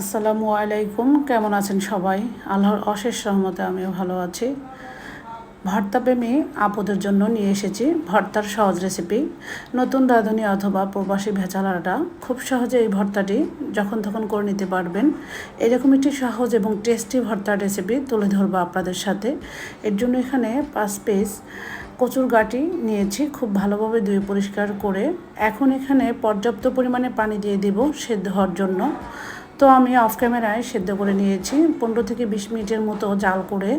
আসসালামু আলাইকুম। কেমন আছেন সবাই? আল্লাহর অশেষ রহমতে আমিও ভালো আছি। ভর্তা প্রেমী আপুদের জন্য নিয়ে এসেছি ভর্তার সহজ রেসিপি নতুন রাঁধুনি অথবা প্রবাসী ভেচালাটা খুব সহজে এই ভর্তাটি যখন তখন করে নিতে পারবেন। এরকম একটি সহজ এবং টেস্টি ভর্তার রেসিপি তুলে ধরবো আপনাদের সাথে। এর জন্য এখানে পাঁচ পিস কচুর গাটি নিয়েছি খুব ভালোভাবে ধুয়ে পরিষ্কার করে। এখন এখানে পর্যাপ্ত পরিমাণে পানি দিয়ে দিব সেদ্ধ হওয়ার জন্য। তো আমি অফ ক্যামেরায় সেদ্ধ করে নিয়েছি। পনেরো থেকে বিশ মিনিটের মতো জাল করে।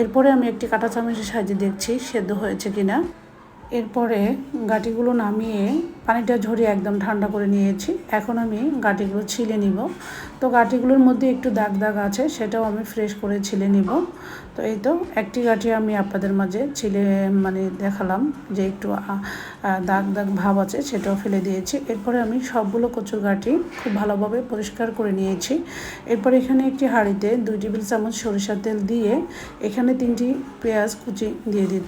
এরপরে আমি একটি কাঁটা চামচের সাহায্যে দেখছি সেদ্ধ হয়েছে কিনা। এরপরে গাটিগুলো নামিয়ে পানিটা ঝরিয়ে একদম ঠান্ডা করে নিয়েছি। এখন আমি গাটিগুলো ছিলে নিব। তো গাটিগুলোর মধ্যে একটু দাগ দাগ আছে, সেটাও আমি ফ্রেশ করে ছিলে নিব। তো এই তো একটি গাটি আমি আপনাদের মাঝে ছিলে মানে দেখালাম যে একটু দাগ দাগ ভাব আছে, সেটাও ফেলে দিয়েছি। এরপরে আমি সবগুলো কচুর গাটি খুব ভালোভাবে পরিষ্কার করে নিয়েছি। এরপর এখানে একটি হাঁড়িতে দুই টেবিল চামচ সরিষার তেল দিয়ে এখানে তিনটি পেঁয়াজ কুচি দিয়ে দিই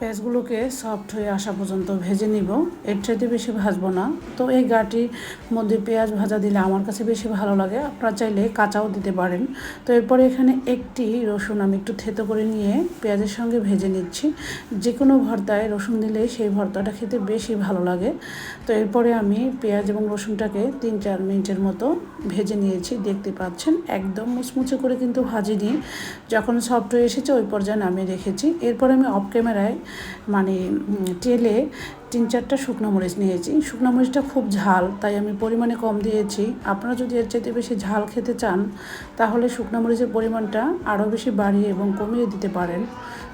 পেঁয়াজগুলোকে সফট হয়ে আসা পর্যন্ত ভেজে নিব। এর চাইতে বেশি ভাজবো না। তো এই গাটির মধ্যে পেঁয়াজ ভাজা দিলে আমার কাছে বেশি ভালো লাগে। আপনারা চাইলে কাঁচাও দিতে পারেন। তো এরপরে এখানে একটি রসুন আমি একটু থেতো করে নিয়ে পেঁয়াজের সঙ্গে ভেজে নিচ্ছি। যে কোনো ভর্তায় রসুন দিলে সেই ভর্তাটা খেতে বেশি ভালো লাগে। তো এরপরে আমি পেঁয়াজ এবং রসুনটাকে তিন চার মিনিটের মতো ভেজে নিয়েছি। দেখতে পাচ্ছেন, একদম মুচমুচে করে কিন্তু ভাজিনি। যখন সফট হয়ে এসেছে ওই পর্যায়ে নামিয়ে রেখেছি। এরপরে আমি অফ ক্যামেরায় মানে তেলে তিন চারটা শুকনো মরিচ নিয়েছি। শুকনো মরিচটা খুব ঝাল, তাই আমি পরিমাণে কম দিয়েছি। আপনারা যদি এর চাইতে বেশি ঝাল খেতে চান, তাহলে শুকনো মরিচের পরিমাণটা আরও বেশি বাড়িয়ে এবং কমিয়ে দিতে পারেন।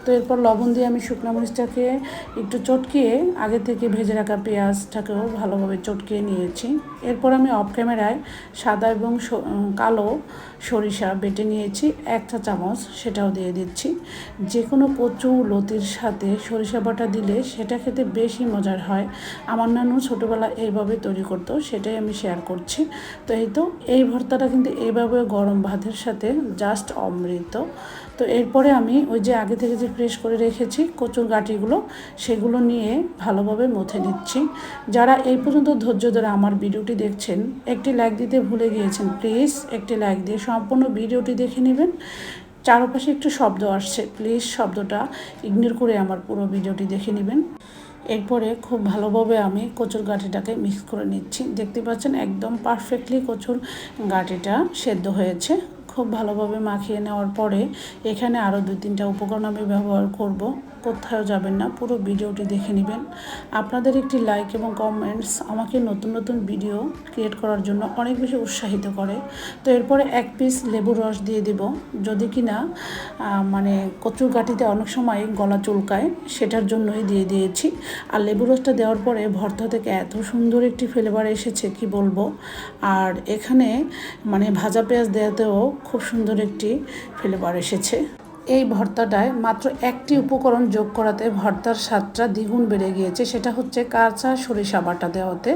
তো এরপর লবণ দিয়ে আমি শুকনো মরিচটাকে একটু চটকিয়ে আগে থেকে ভেজে রাখা পেঁয়াজটাকেও ভালোভাবে চটকিয়ে নিয়েছি। এরপর আমি অফ ক্যামেরায় সাদা এবং কালো সরিষা বেটে নিয়েছি একটা চামচ সেটাও দিয়ে দিচ্ছি। যে কোনো কচু, লতির সাথে সরিষা বাটা দিলে সেটা খেতে বেশি মজার হয়। আমার নানু ছোটোবেলা এইভাবে তৈরি করতো, সেটাই আমি শেয়ার করছি। তো এই তো, এই ভর্তাটা কিন্তু এইভাবে গরম ভাতের সাথে জাস্ট অমৃত। তো এরপরে আমি ওই যে আগে থেকে যে ফ্রেশ করে রেখেছি কচুর গাঁটিগুলো সেগুলো নিয়ে ভালোভাবে মথে নিচ্ছি। যারা এই পর্যন্ত ধৈর্য ধরে আমার ভিডিওটি দেখছেন, একটি লাইক দিতে ভুলে গিয়েছেন প্লিজ একটি লাইক দিয়ে সম্পূর্ণ ভিডিওটি দেখে নেবেন। চারপাশে একটু শব্দ আসছে প্লিজ শব্দটা ইগনোর করে আমার পুরো ভিডিওটি দেখে নেবেন। এরপরে খুব ভালোভাবে আমি কচুর গাঁটিটাকে মিক্স করে নিচ্ছি। দেখতে পাচ্ছেন একদম পারফেক্টলি কচুর গাঁটিটা সেদ্ধ হয়েছে। খুব ভালোভাবে মাখিয়ে নেওয়ার পরে এখানে আরও দু তিনটা উপকরণ আমি ব্যবহার করব। কোথাও যাবেন না, পুরো ভিডিওটি দেখে নেবেন। আপনাদের একটি লাইক এবং কমেন্টস আমাকে নতুন নতুন ভিডিও ক্রিয়েট করার জন্য অনেক বেশি উৎসাহিত করে। তো এরপরে এক পিস লেবুর রস দিয়ে দেব। যদি কি না মানে কচুর গাঠিতে অনেক সময় গলা চুলকায়, সেটার জন্যই দিয়ে দিয়েছি। আর লেবু রসটা দেওয়ার পরে ভর্তা থেকে এত সুন্দর একটি ফ্লেভার এসেছে, কি বলব? আর এখানে মানে ভাজা পেঁয়াজ দেওয়াতেও খুব সুন্দর একটি ফ্লেভার এসেছে। এই ভর্তাটায় মাত্র একটি উপকরণ যোগ করাতে ভর্তার স্বাদটা দ্বিগুণ বেড়ে গিয়েছে। সেটা হচ্ছে কাঁচা সরিষা বাটা দেওয়াতে।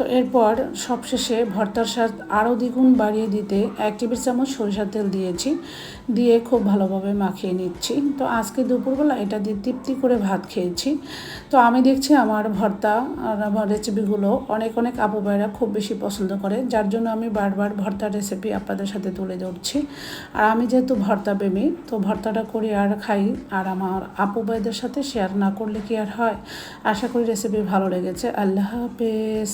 তো এরপর সবশেষে ভর্তার স্বাদ আরও দ্বিগুণ বাড়িয়ে দিতে এক টেবিল চামচ সরিষার তেল দিয়েছি, দিয়ে খুব ভালোভাবে মাখিয়ে নিচ্ছি। তো আজকে দুপুরবেলা এটা দিয়ে তৃপ্তি করে ভাত খেয়েছি। তো আমি দেখছি আমার ভর্তা আর রেসিপিগুলো অনেক অনেক আপু ভাইরা খুব বেশি পছন্দ করে, যার জন্য আমি বারবার ভর্তার রেসিপি আপনাদের সাথে তুলে ধরছি। আর আমি যেহেতু ভর্তা প্রেমী, তো ভর্তাটা করি আর খাই, আর আমার আপু ভাইদের সাথে শেয়ার না করলে কি আর হয়? আশা করি রেসিপি ভালো লেগেছে। আল্লাহ হাফেজ।